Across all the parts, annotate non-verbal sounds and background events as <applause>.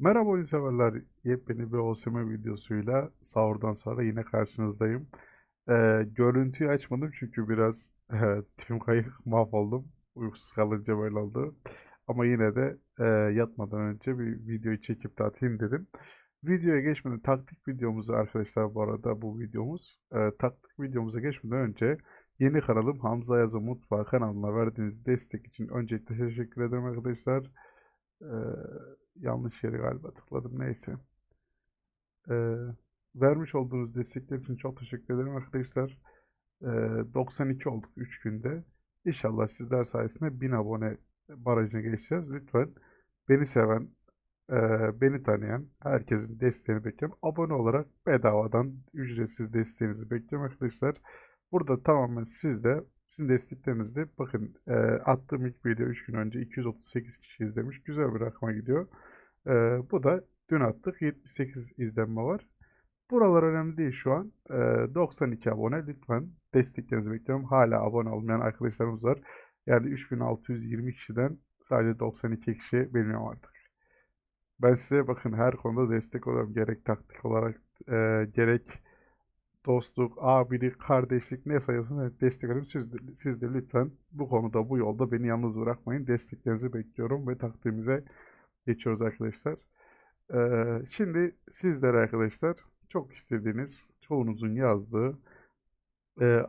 Merhaba oyun severler. Yepyeni bir OSM videosuyla sahurdan sonra yine karşınızdayım. Ee, görüntüyü açmadım çünkü biraz <laughs> e, tipim kayık <laughs> mahvoldum. Uykusuz kalınca böyle oldu. Ama yine de e, yatmadan önce bir videoyu çekip de atayım dedim. Videoya geçmeden taktik videomuzu arkadaşlar bu arada bu videomuz. E, taktik videomuza geçmeden önce yeni kanalım Hamza Yazı Mutfağı kanalına verdiğiniz destek için öncelikle teşekkür ederim arkadaşlar. Ee, yanlış yere galiba tıkladım. Neyse. Ee, vermiş olduğunuz destekler için çok teşekkür ederim arkadaşlar. Ee, 92 olduk 3 günde. İnşallah sizler sayesinde 1000 abone barajına geçeceğiz. Lütfen beni seven, e, beni tanıyan herkesin desteğini bekliyorum. Abone olarak bedavadan ücretsiz desteğinizi bekliyorum arkadaşlar. Burada tamamen sizde sizin desteklerinizle bakın e, attığım ilk video 3 gün önce 238 kişi izlemiş. Güzel bir rakama gidiyor. E, bu da dün attık 78 izlenme var. Buralar önemli değil şu an. E, 92 abone lütfen desteklerinizi bekliyorum. Hala abone olmayan arkadaşlarımız var. Yani 3620 kişiden sadece 92 kişi bilmiyorum artık. Ben size bakın her konuda destek oluyorum. Gerek taktik olarak e, gerek dostluk, abilik, kardeşlik ne sayıyorsanız destek alayım. Siz de, siz de lütfen bu konuda, bu yolda beni yalnız bırakmayın. Desteklerinizi bekliyorum ve taktiğimize geçiyoruz arkadaşlar. Şimdi sizlere arkadaşlar çok istediğiniz, çoğunuzun yazdığı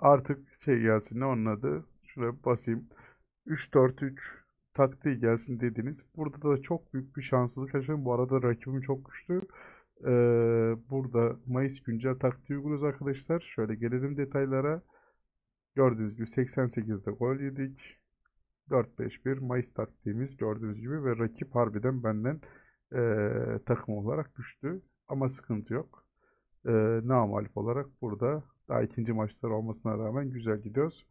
artık şey gelsin ne onun adı? Şuraya basayım. 3-4-3 taktiği gelsin dediniz. Burada da çok büyük bir şanssızlık yaşadım. Bu arada rakibim çok güçlü. Burada Mayıs güncel taktiği uyguluyoruz arkadaşlar. Şöyle gelelim detaylara. Gördüğünüz gibi 88'de gol yedik. 4-5-1 Mayıs taktiğimiz gördüğünüz gibi ve rakip harbiden benden e, takım olarak güçlü. Ama sıkıntı yok. E, namalip olarak burada daha ikinci maçlar olmasına rağmen güzel gidiyoruz.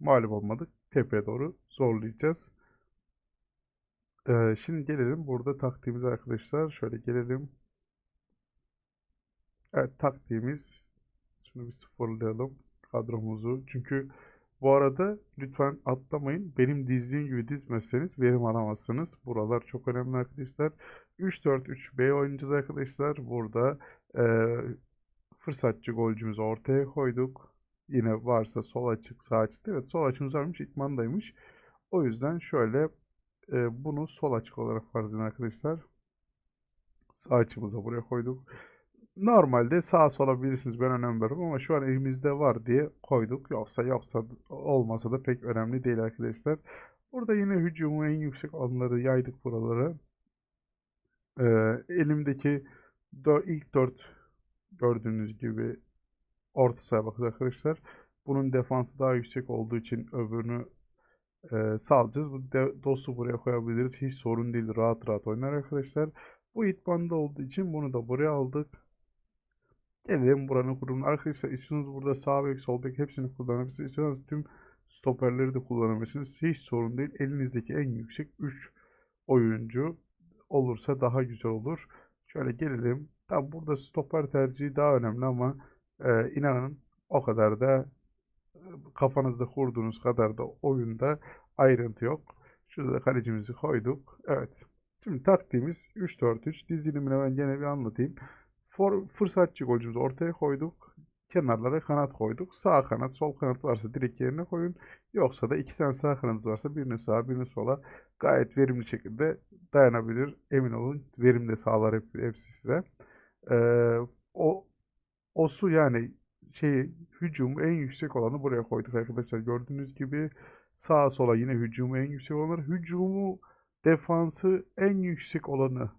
Mağlup olmadık. Tepeye doğru zorlayacağız. E, şimdi gelelim burada taktiğimiz arkadaşlar. Şöyle gelelim. Evet taktiğimiz şunu bir sıfırlayalım kadromuzu. Çünkü bu arada lütfen atlamayın. Benim dizdiğim gibi dizmezseniz verim alamazsınız. Buralar çok önemli arkadaşlar. 3-4-3-B oynayacağız arkadaşlar. Burada e, fırsatçı golcümüzü ortaya koyduk. Yine varsa sol açık sağ açık. Evet sol açımız varmış İtman'daymış. O yüzden şöyle e, bunu sol açık olarak farz edin arkadaşlar. Sağ açımıza buraya koyduk. Normalde sağa sola bilirsiniz ben önem veriyorum ama şu an elimizde var diye koyduk. Yoksa yoksa olmasa da pek önemli değil arkadaşlar. Burada yine hücumu en yüksek olanları yaydık buraları. Ee, elimdeki ilk 4 gördüğünüz gibi orta saha bakın arkadaşlar. Bunun defansı daha yüksek olduğu için öbürünü e, sağlayacağız. Bu de, dostu buraya koyabiliriz. Hiç sorun değil. Rahat rahat oynar arkadaşlar. Bu it bandı olduğu için bunu da buraya aldık. Gelelim buranın kurumuna. Arkadaşlar istiyorsanız burada sağ bek, sol bek hepsini kullanabilirsiniz. İstiyorsanız tüm stoperleri de kullanabilirsiniz. Hiç sorun değil. Elinizdeki en yüksek 3 oyuncu olursa daha güzel olur. Şöyle gelelim. Tabi burada stoper tercihi daha önemli ama e, inanın o kadar da e, kafanızda kurduğunuz kadar da oyunda ayrıntı yok. Şurada da kalecimizi koyduk. Evet. Şimdi taktiğimiz 3-4-3. Dizilimini ben gene bir anlatayım. For, fırsatçı golcümüzü ortaya koyduk. Kenarlara kanat koyduk. Sağ kanat, sol kanat varsa direkt yerine koyun. Yoksa da iki tane sağ kanat varsa birini sağa, birini sola gayet verimli şekilde dayanabilir. Emin olun verim de sağlar hep, hepsi size. Ee, o o su yani şey hücum en yüksek olanı buraya koyduk arkadaşlar. Gördüğünüz gibi sağa sola yine hücumu en yüksek olanı. Hücumu defansı en yüksek olanı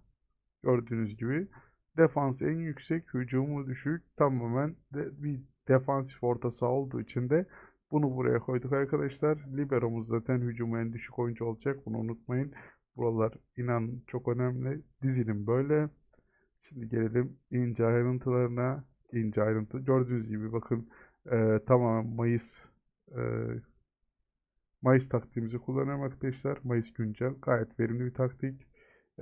gördüğünüz gibi. Defans en yüksek, hücumu düşük. Tamamen de bir defansif orta saha olduğu için de bunu buraya koyduk arkadaşlar. Liberomuz zaten hücumu en düşük oyuncu olacak. Bunu unutmayın. Buralar inan çok önemli. Dizilim böyle. Şimdi gelelim ince ayrıntılarına. İnce ayrıntı. Gördüğünüz gibi bakın e, tamamen Mayıs e, Mayıs taktiğimizi kullanıyorum arkadaşlar. Mayıs güncel. Gayet verimli bir taktik.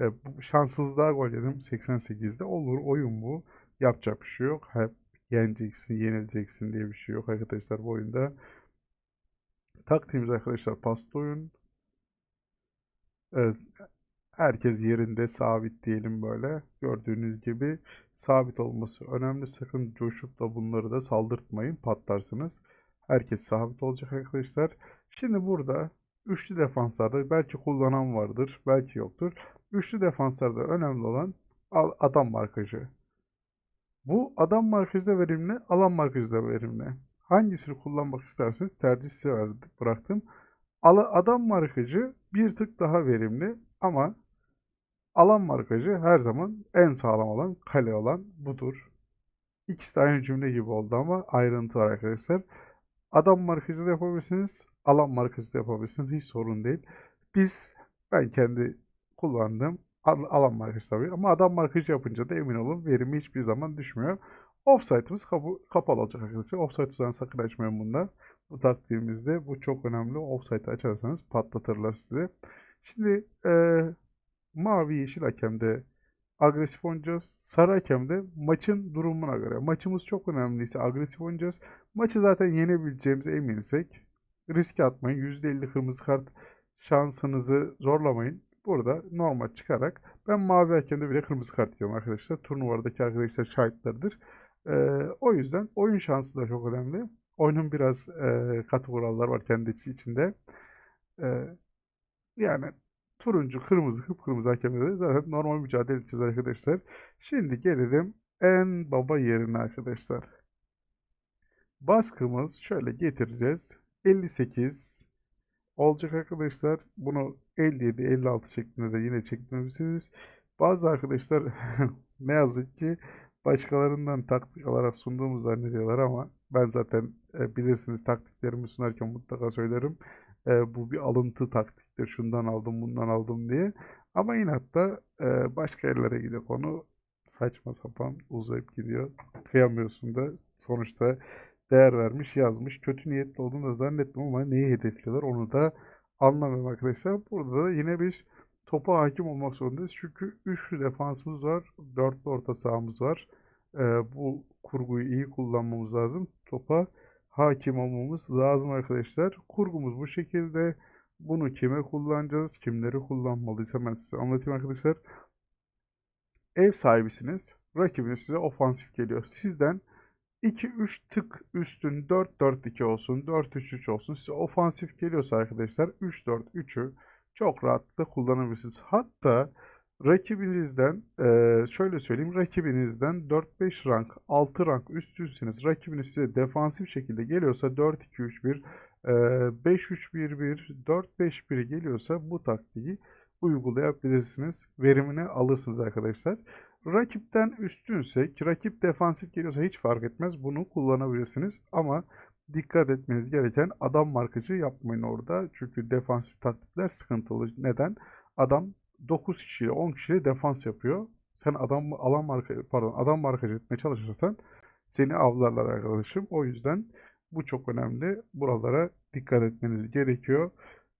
E, şanssızlığa gol yedim 88'de. Olur oyun bu. Yapacak bir şey yok. Hep yeneceksin, yenileceksin diye bir şey yok arkadaşlar bu oyunda. Taktiğimiz arkadaşlar pasta oyun. E, Herkes yerinde sabit diyelim böyle. Gördüğünüz gibi sabit olması önemli. Sakın coşup da bunları da saldırtmayın. Patlarsınız. Herkes sabit olacak arkadaşlar. Şimdi burada üçlü defanslarda belki kullanan vardır. Belki yoktur. Üçlü defanslarda önemli olan adam markajı. Bu adam markajı da verimli, alan markajı da verimli. Hangisini kullanmak isterseniz tercih size bıraktım. Adam markacı bir tık daha verimli ama alan markacı her zaman en sağlam olan, kale olan budur. İkisi de aynı cümle gibi oldu ama ayrıntı var arkadaşlar. Adam markacı da yapabilirsiniz, alan markacı da yapabilirsiniz. Hiç sorun değil. Biz, ben kendi kullandığım al- alan markacı tabii ama adam markacı yapınca da emin olun verimi hiçbir zaman düşmüyor. Offsite'ımız kapı, kapalı olacak arkadaşlar. Offsite tuzağını sakın açmayın bunda. Bu taktiğimizde bu çok önemli. Offsite'ı açarsanız patlatırlar sizi. Şimdi eee, mavi yeşil hakemde agresif oynayacağız. Sarı hakemde maçın durumuna göre. Maçımız çok önemliyse agresif oynayacağız. Maçı zaten yenebileceğimize eminsek riske atmayın. %50 kırmızı kart şansınızı zorlamayın. Burada normal çıkarak ben mavi hakemde bile kırmızı kart yiyorum arkadaşlar. Turnuvadaki arkadaşlar şahitlerdir. Ee, o yüzden oyun şansı da çok önemli. Oyunun biraz e, katı kurallar var kendi içi- içinde. Ee, yani turuncu, kırmızı, kıpkırmızı hakemde de zaten normal mücadele edeceğiz arkadaşlar. Şimdi gelelim en baba yerine arkadaşlar. Baskımız şöyle getireceğiz. 58 olacak arkadaşlar. Bunu 57, 56 şeklinde de yine çekmemişsiniz. Bazı arkadaşlar <laughs> ne yazık ki başkalarından taktik alarak sunduğumu zannediyorlar ama ben zaten e, bilirsiniz taktiklerimi sunarken mutlaka söylerim. E, bu bir alıntı taktiktir. Şundan aldım, bundan aldım diye. Ama inatla e, başka yerlere gidiyor konu. Saçma sapan uzayıp gidiyor. Kıyamıyorsun da sonuçta değer vermiş, yazmış. Kötü niyetli olduğunu da zannetmem ama neyi hedefliyorlar onu da anlamıyorum arkadaşlar. Burada da yine biz topa hakim olmak zorundayız. Çünkü üçlü defansımız var, dörtlü orta sahamız var. Ee, bu kurguyu iyi kullanmamız lazım. Topa hakim olmamız lazım arkadaşlar. Kurgumuz bu şekilde. Bunu kime kullanacağız, kimleri kullanmalıyız hemen size anlatayım arkadaşlar. Ev sahibisiniz. Rakibiniz size ofansif geliyor. Sizden 2-3 tık üstün 4-4-2 olsun, 4-3-3 olsun. Size ofansif geliyorsa arkadaşlar 3-4-3'ü çok rahatlıkla kullanabilirsiniz. Hatta rakibinizden eee, şöyle söyleyeyim rakibinizden 4-5 rank 6 rank üstünseniz rakibiniz size defansif şekilde geliyorsa 4-2-3-1 eee, 5-3-1-1 4-5-1 geliyorsa bu taktiği uygulayabilirsiniz. Verimini alırsınız arkadaşlar. Rakipten üstünsek, rakip defansif geliyorsa hiç fark etmez. Bunu kullanabilirsiniz. Ama dikkat etmeniz gereken adam markacı yapmayın orada. Çünkü defansif taktikler sıkıntılı. Neden? Adam 9 kişiyle 10 kişiyle defans yapıyor. Sen adam alan marka pardon adam markacı etmeye çalışırsan seni avlarlar arkadaşım. O yüzden bu çok önemli. Buralara dikkat etmeniz gerekiyor.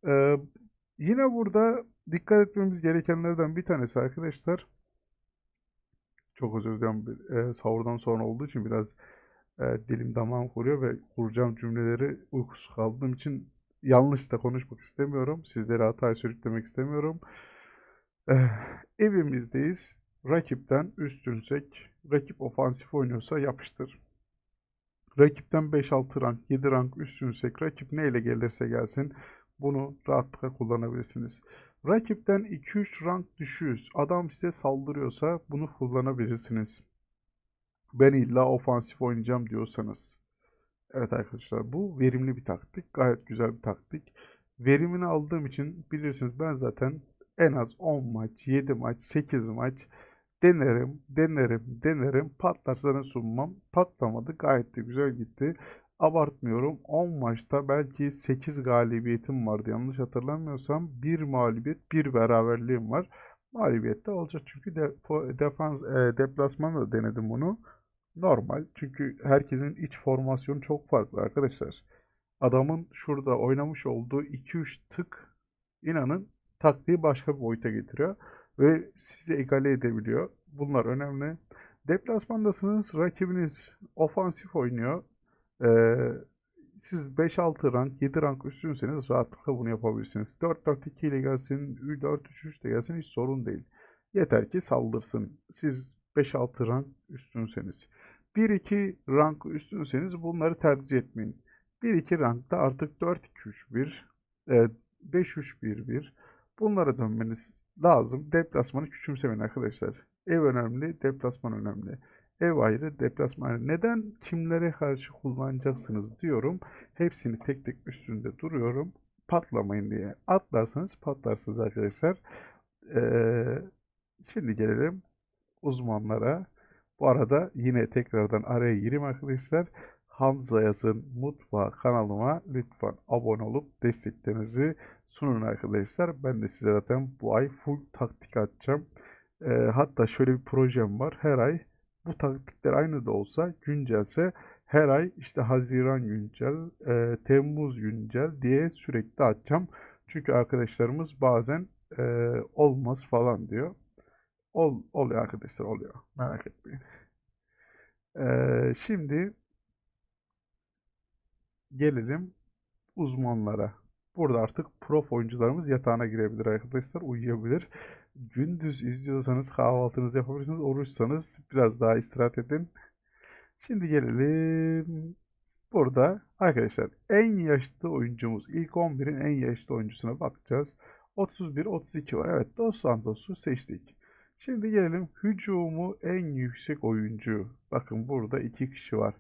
Ee, yine burada dikkat etmemiz gerekenlerden bir tanesi arkadaşlar. Çok özür dilerim. E, sahurdan sonra olduğu için biraz e, dilim damağım kuruyor ve kuracağım cümleleri uykusuz kaldığım için yanlış da konuşmak istemiyorum. Sizleri hataya sürüklemek istemiyorum. Eh, evimizdeyiz. Rakipten üstünsek, rakip ofansif oynuyorsa yapıştır. Rakipten 5-6 rank, 7 rank üstünsek, rakip neyle gelirse gelsin bunu rahatlıkla kullanabilirsiniz. Rakipten 2-3 rank düşüyoruz. Adam size saldırıyorsa bunu kullanabilirsiniz. Ben illa ofansif oynayacağım diyorsanız. Evet arkadaşlar bu verimli bir taktik. Gayet güzel bir taktik. Verimini aldığım için bilirsiniz ben zaten en az 10 maç, 7 maç, 8 maç denerim, denerim, denerim. Patlarsa da sunmam. Patlamadı. Gayet de güzel gitti. Abartmıyorum. 10 maçta belki 8 galibiyetim vardı. Yanlış hatırlamıyorsam 1 mağlubiyet, 1 beraberliğim var. Mağlubiyet de olacak çünkü de, defans e, deplasmanla da denedim bunu. Normal. Çünkü herkesin iç formasyonu çok farklı arkadaşlar. Adamın şurada oynamış olduğu 2-3 tık inanın taktiği başka bir boyuta getiriyor ve sizi egale edebiliyor. Bunlar önemli. Deplasmandasınız, rakibiniz ofansif oynuyor. Ee, siz 5-6 rank, 7 rank üstünseniz rahatlıkla bunu yapabilirsiniz. 4-4-2 ile gelsin, 4-3-3 ile gelsin hiç sorun değil. Yeter ki saldırsın. Siz 5-6 rank üstünseniz. 1-2 rank üstünseniz bunları tercih etmeyin. 1-2 rankta artık 4-2-3-1, e, 5-3-1-1 bunlara dönmeniz lazım. Deplasmanı küçümsemeyin arkadaşlar. Ev önemli, deplasman önemli. Ev ayrı, deplasman ayrı. Neden kimlere karşı kullanacaksınız diyorum. Hepsini tek tek üstünde duruyorum. Patlamayın diye. Atlarsanız patlarsınız arkadaşlar. Ee, şimdi gelelim uzmanlara. Bu arada yine tekrardan araya gireyim arkadaşlar. Hamza Yazın Mutfağı kanalıma lütfen abone olup desteklerinizi sunun arkadaşlar. Ben de size zaten bu ay full taktik atacağım. Ee, hatta şöyle bir projem var. Her ay bu taktikler aynı da olsa güncelse her ay işte Haziran güncel, e, Temmuz güncel diye sürekli atacağım. Çünkü arkadaşlarımız bazen e, olmaz falan diyor. Ol, oluyor arkadaşlar oluyor. Merak etmeyin. Ee, şimdi gelelim uzmanlara. Burada artık prof oyuncularımız yatağına girebilir arkadaşlar. Uyuyabilir. Gündüz izliyorsanız kahvaltınızı yapabilirsiniz. Oruçsanız biraz daha istirahat edin. Şimdi gelelim. Burada arkadaşlar en yaşlı oyuncumuz ilk 11'in en yaşlı oyuncusuna bakacağız. 31-32 var. Evet Dos Santos'u seçtik. Şimdi gelelim hücumu en yüksek oyuncu. Bakın burada iki kişi var.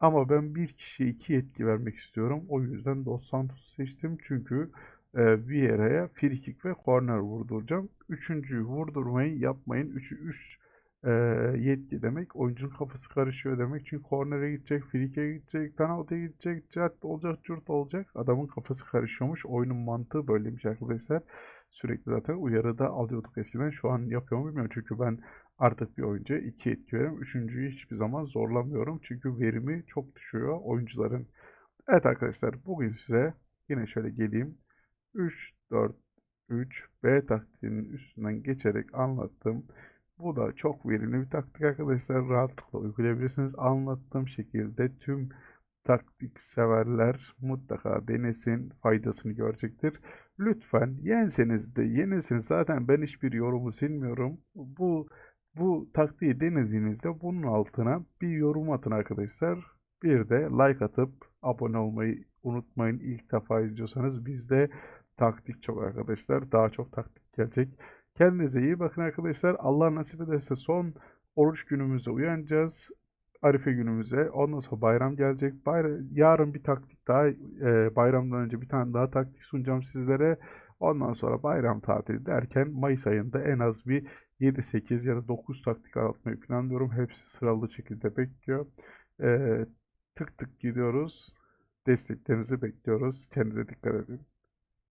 Ama ben bir kişiye iki yetki vermek istiyorum. O yüzden Dos Santos'u seçtim. Çünkü e, Vieira'ya free kick ve corner vurduracağım. Üçüncüyü vurdurmayı yapmayın. Üçü üç e, yetki demek. Oyuncunun kafası karışıyor demek. Çünkü corner'e gidecek, free gidecek, penaltıya gidecek, cart olacak, cürt olacak. Adamın kafası karışıyormuş. Oyunun mantığı böyleymiş arkadaşlar. Sürekli zaten uyarıda alıyorduk eskiden. Şu an yapıyor mu bilmiyorum. Çünkü ben artık bir oyuncuya iki etki veriyorum. Üçüncüyü hiçbir zaman zorlamıyorum. Çünkü verimi çok düşüyor oyuncuların. Evet arkadaşlar bugün size yine şöyle geleyim. 3, 4, 3 B taktiğinin üstünden geçerek anlattım. Bu da çok verimli bir taktik arkadaşlar. Rahatlıkla uygulayabilirsiniz. Anlattığım şekilde tüm taktik severler mutlaka denesin. Faydasını görecektir. Lütfen yenseniz de yenilseniz zaten ben hiçbir yorumu silmiyorum. Bu bu taktiği denediğinizde bunun altına bir yorum atın arkadaşlar. Bir de like atıp abone olmayı unutmayın. İlk defa izliyorsanız bizde taktik çok arkadaşlar. Daha çok taktik gelecek. Kendinize iyi bakın arkadaşlar. Allah nasip ederse son oruç günümüze uyanacağız. Arife günümüze. Ondan sonra bayram gelecek. Bayram, yarın bir taktik daha e, bayramdan önce bir tane daha taktik sunacağım sizlere. Ondan sonra bayram tatili derken Mayıs ayında en az bir 7, 8 ya da 9 taktik atmayı planlıyorum. Hepsi sıralı şekilde bekliyor. E, tık tık gidiyoruz. Desteklerinizi bekliyoruz. Kendinize dikkat edin.